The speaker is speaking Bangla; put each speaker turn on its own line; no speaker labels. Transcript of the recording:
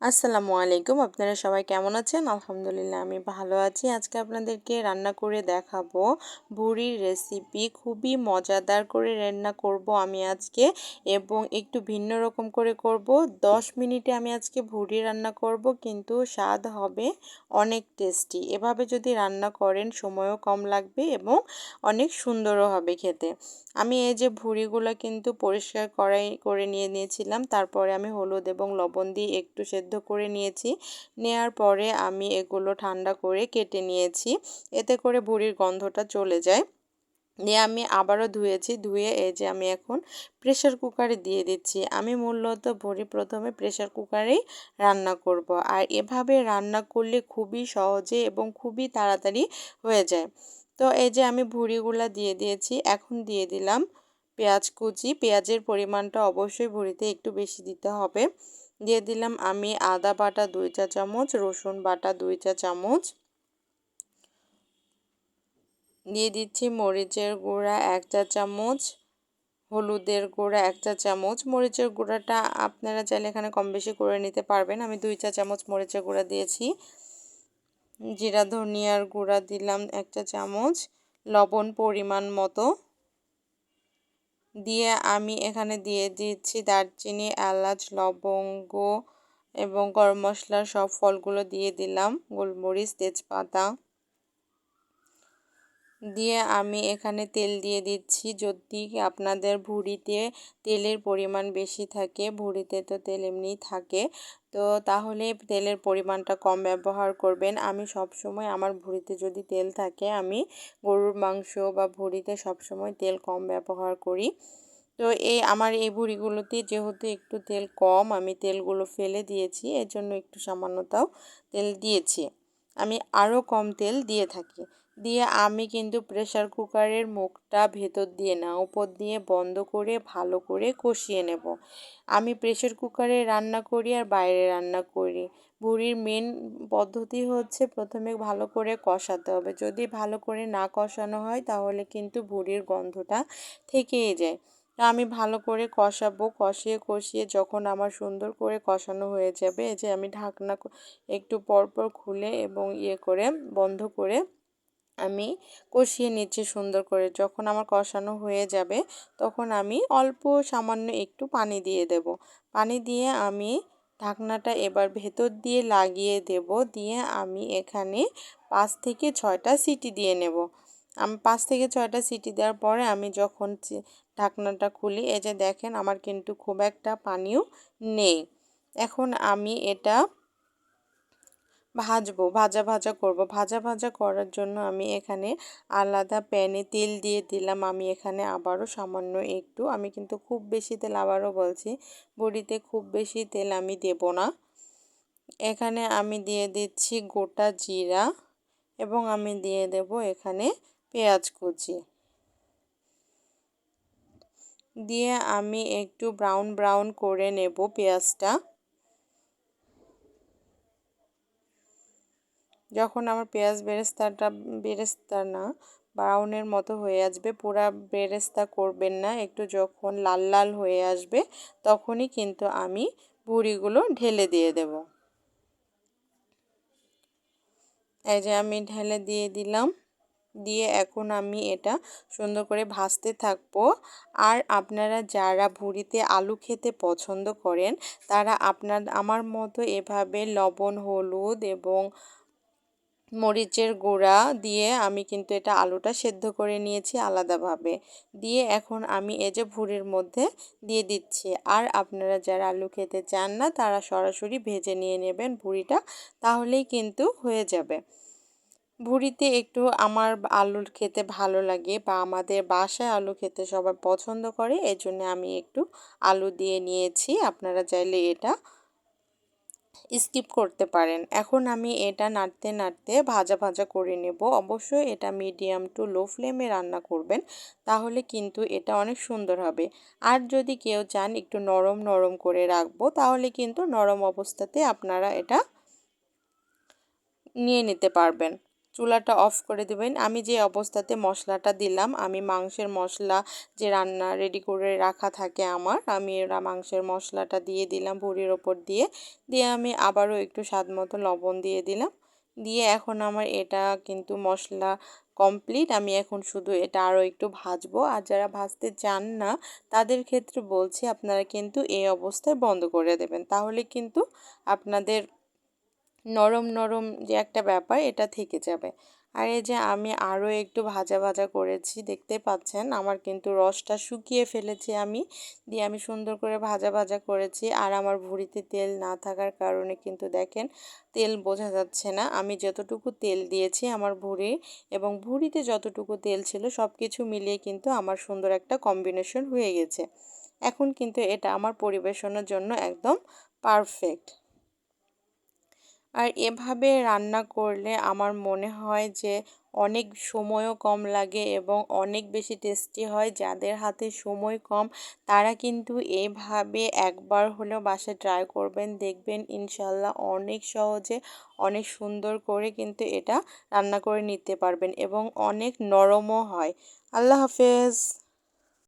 আসসালামু আলাইকুম। আপনারা সবাই কেমন আছেন? আলহামদুলিল্লাহ, আমি ভালো আছি। আজকে আপনাদেরকে রান্না করে দেখাবো। ভুড়ির রেসিপি খুবই মজাদার করে রান্না করব আমি আজকে এবং একটু ভিন্ন রকম করে করব। 10 মিনিটে আমি আজকে ভুড়ি রান্না করব, কিন্তু স্বাদ হবে অনেক টেস্টি এভাবে যদি রান্না করেন, সময়ও কম লাগবে এবং অনেক সুন্দরও হবে খেতে। আমি এই যে ভুড়িগুলো কিন্তু পরিষ্কার করাই, করে নিয়ে নিয়েছিলাম। তারপরে আমি হলুদ এবং লবণ দিয়ে একটু সেদ্ধ করে নিয়েছি। নেয়ার পরে আমি এগুলো ঠান্ডা করে কেটে নিয়েছি। এতে করে ভুড়ির গন্ধটা চলে যায়। দিয়ে আমি আবারও ধুয়েছি। ধুয়ে এই যে আমি এখন প্রেশার কুকারে দিয়ে দিচ্ছি। আমি মূলত ভরি প্রথমে প্রেশার কুকারেই রান্না করব। আর এভাবে রান্না করলে খুবই সহজে এবং খুবই তাড়াতাড়ি হয়ে যায়। তো এই যে আমি ভুড়িগুলা দিয়ে দিয়েছি। এখন দিয়ে দিলাম পেঁয়াজ কুচি, পেঁয়াজের পরিমাণটা অবশ্যই ভুড়িতে একটু বেশি দিতে হবে। দিয়ে দিলাম আমি আদা বাটা দুই চা চামচ, রসুন বাটা দুই চা চামচ। দিয়ে দিচ্ছি মরিচের গুঁড়া এক চা চামচ, হলুদের গুঁড়া এক চা চামচ। মরিচের গুঁড়াটা আপনারা চাইলে এখানে কম বেশি করে নিতে পারবেন। আমি দুই চা চামচ মরিচের গুঁড়া দিয়েছি। জিরা, ধনিয়ার গুঁড়া দিলাম এক চা চামচ। লবণ পরিমাণ মতো। দিয়ে আমি এখানে দিয়ে দিচ্ছি দারচিনি, এলাচ, লবঙ্গ এবং গরম মশলা সব ফলগুলো দিয়ে দিলাম, গোলমরিচ, তেজপাতা। দিয়ে আমি এখানে তেল দিয়ে দিচ্ছি। যদি আপনাদের ভুড়িতে তেলের পরিমাণ বেশি থাকে, ভুড়িতে তো তেল এমনিই থাকে, তো তাহলে তেলের পরিমাণটা কম ব্যবহার করবেন। আমি সব সময় আমার ভুড়িতে যদি তেল থাকে, আমি গরুর মাংস বা ভুড়িতে সবসময় তেল কম ব্যবহার করি। তো এই আমার এই ভুড়িগুলোতে যেহেতু একটু তেল কম, আমি তেলগুলো ফেলে দিয়েছি, এর জন্য একটু সামান্যতাও তেল দিয়েছি। আমি আরও কম তেল দিয়ে থাকি। দিয়ে আমি কিন্তু প্রেশার কুকারের মুখটা ভেতর দিয়ে না, উপর দিয়ে বন্ধ করে ভালো করে কষিয়ে নেব। আমি প্রেশার কুকারে রান্না করি আর বাইরে রান্না করি। বুড়ির মেন পদ্ধতি হচ্ছে প্রথমে ভালো করে কষাতে হবে। যদি ভালো করে না কষানো হয় তাহলে কিন্তু বুড়ির গন্ধটা থেকেই যায়। আমি ভালো করে কষাবো, কষিয়ে কষিয়ে যখন আমার সুন্দর করে কষানো হয়ে যাবে, এই যে আমি ঢাকনা একটু পরপর খুলে এবং ইয়ে করে বন্ধ করে আমি কষিয়ে নিচ্ছি সুন্দর করে। যখন আমার কষানো হয়ে যাবে, তখন আমি অল্প সামান্য একটু পানি দিয়ে দেব। পানি দিয়ে আমি ঢাকনাটা এবার ভেতর দিয়ে লাগিয়ে দেব। দিয়ে আমি এখানে পাঁচ থেকে ছয়টা সিটি দিয়ে নেব। আমি, পাঁচ থেকে ছয়টা সিটি দেওয়ার পরে আমি যখন ঢাকনাটা খুলি, এই যে দেখেন আমার কিন্তু খুব একটা পানিও নেই। এখন আমি এটা ভাজবো, ভাজা ভাজা করব। ভাজা ভাজা করার জন্য আমি এখানে আলাদা প্যানে তেল দিয়ে দিলাম। আমি এখানে আবারও সামান্য একটু, আমি কিন্তু খুব বেশি তেল, আবারও বলছি, বড়িতে খুব বেশি তেল আমি দেব না। এখানে আমি দিয়ে দিচ্ছি গোটা জিরা এবং আমি দিয়ে দেব এখানে পেঁয়াজ কুচি। দিয়ে আমি একটু ব্রাউন ব্রাউন করে নেব পেঁয়াজটা। যখন আমার পেঁয়াজ বেরেস্তাটা বেরেস্তা না, ব্রাউনের মতো হয়ে আসবে, পুরা বেরেস্তা করবেন না, একটু যখন লাল লাল হয়ে আসবে, তখনই কিন্তু আমি বুড়িগুলো ঢেলে দিয়ে দেব। এই যে আমি ঢেলে দিয়ে দিলাম, দিয়ে এখন আমি এটা সুন্দর করে ভাজতে থাকব। আর আপনারা যারা ভুড়িতে আলু খেতে পছন্দ করেন, তারা আপনার, আমার মতো এভাবে লবণ, হলুদ এবং মরিচের গুঁড়া দিয়ে আমি কিন্তু এটা আলুটা সেদ্ধ করে নিয়েছি আলাদাভাবে। দিয়ে এখন আমি এই যে ভুড়ির মধ্যে দিয়ে দিচ্ছি। আর আপনারা যারা আলু খেতে চান না, তারা সরাসরি ভেজে নিয়ে নেবেন ভুড়িটা, তাহলেই কিন্তু হয়ে যাবে। ভুড়িতে একটু আমার আলুর খেতে ভালো লাগে বা আমাদের বাসায় আলু খেতে সবাই পছন্দ করে এই জন্য আমি একটু আলু দিয়ে নিয়েছি। আপনারা চাইলে এটা স্কিপ করতে পারেন। এখন আমি এটা নাড়তে নাড়তে ভাজা ভাজা করে নেব। অবশ্যই এটা মিডিয়াম টু লো ফ্লেমে রান্না করবেন, তাহলে কিন্তু এটা অনেক সুন্দর হবে। আর যদি কেউ চান একটু নরম নরম করে রাখব, তাহলে কিন্তু নরম অবস্থাতে আপনারা এটা নিয়ে নিতে পারবেন। চুলাটা অফ করে দেবেন। আমি যে অবস্থাতে মশলাটা দিলাম, আমি মাংসের মশলা যে রান্না রেডি করে রাখা থাকে আমার, আমি এরা মাংসের মশলাটা দিয়ে দিলাম ভুড়ির ওপর দিয়ে। দিয়ে আমি আবারও একটু স্বাদ মতো লবণ দিয়ে দিলাম। দিয়ে এখন আমার এটা কিন্তু মশলা কমপ্লিট আমি এখন শুধু এটা আরও একটু ভাজবো। আর যারা ভাজতে চান না, তাদের ক্ষেত্রে বলছি, আপনারা কিন্তু এই অবস্থায় বন্ধ করে দেবেন। তাহলে কিন্তু আপনাদের নরম নরম যে একটা ব্যাপার, এটা থেকে যাবে। আর এই যে আমি আরও একটু ভাজা ভাজা করেছি, দেখতে পাচ্ছেন? আমার কিন্তু রসটা শুকিয়ে ফেলেছি আমি। দিয়ে আমি সুন্দর করে ভাজা ভাজা করেছি। আর আমার ভুড়িতে তেল না থাকার কারণে কিন্তু দেখেন, তেল বোঝা যাচ্ছে না। আমি যতটুকু তেল দিয়েছি আমার ভুড়ি এবং ভুড়িতে যতটুকু তেল ছিল সব কিছু মিলিয়ে কিন্তু আমার সুন্দর একটা কম্বিনেশন হয়ে গেছে। এখন কিন্তু এটা আমার পরিবেশনের জন্য একদম পারফেক্ট আর এভাবে রান্না করলে আমার মনে হয় যে অনেক সময়ও কম লাগে এবং অনেক বেশি টেস্টি হয়। যাদের হাতে সময় কম, তারা কিন্তু এভাবে একবার হলেও বাসায় ট্রাই করবেন, দেখবেন ইনশাল্লাহ অনেক সহজে অনেক সুন্দর করে কিন্তু এটা রান্না করে নিতে পারবেন এবং অনেক নরমও হয়। আল্লাহ হাফেজ।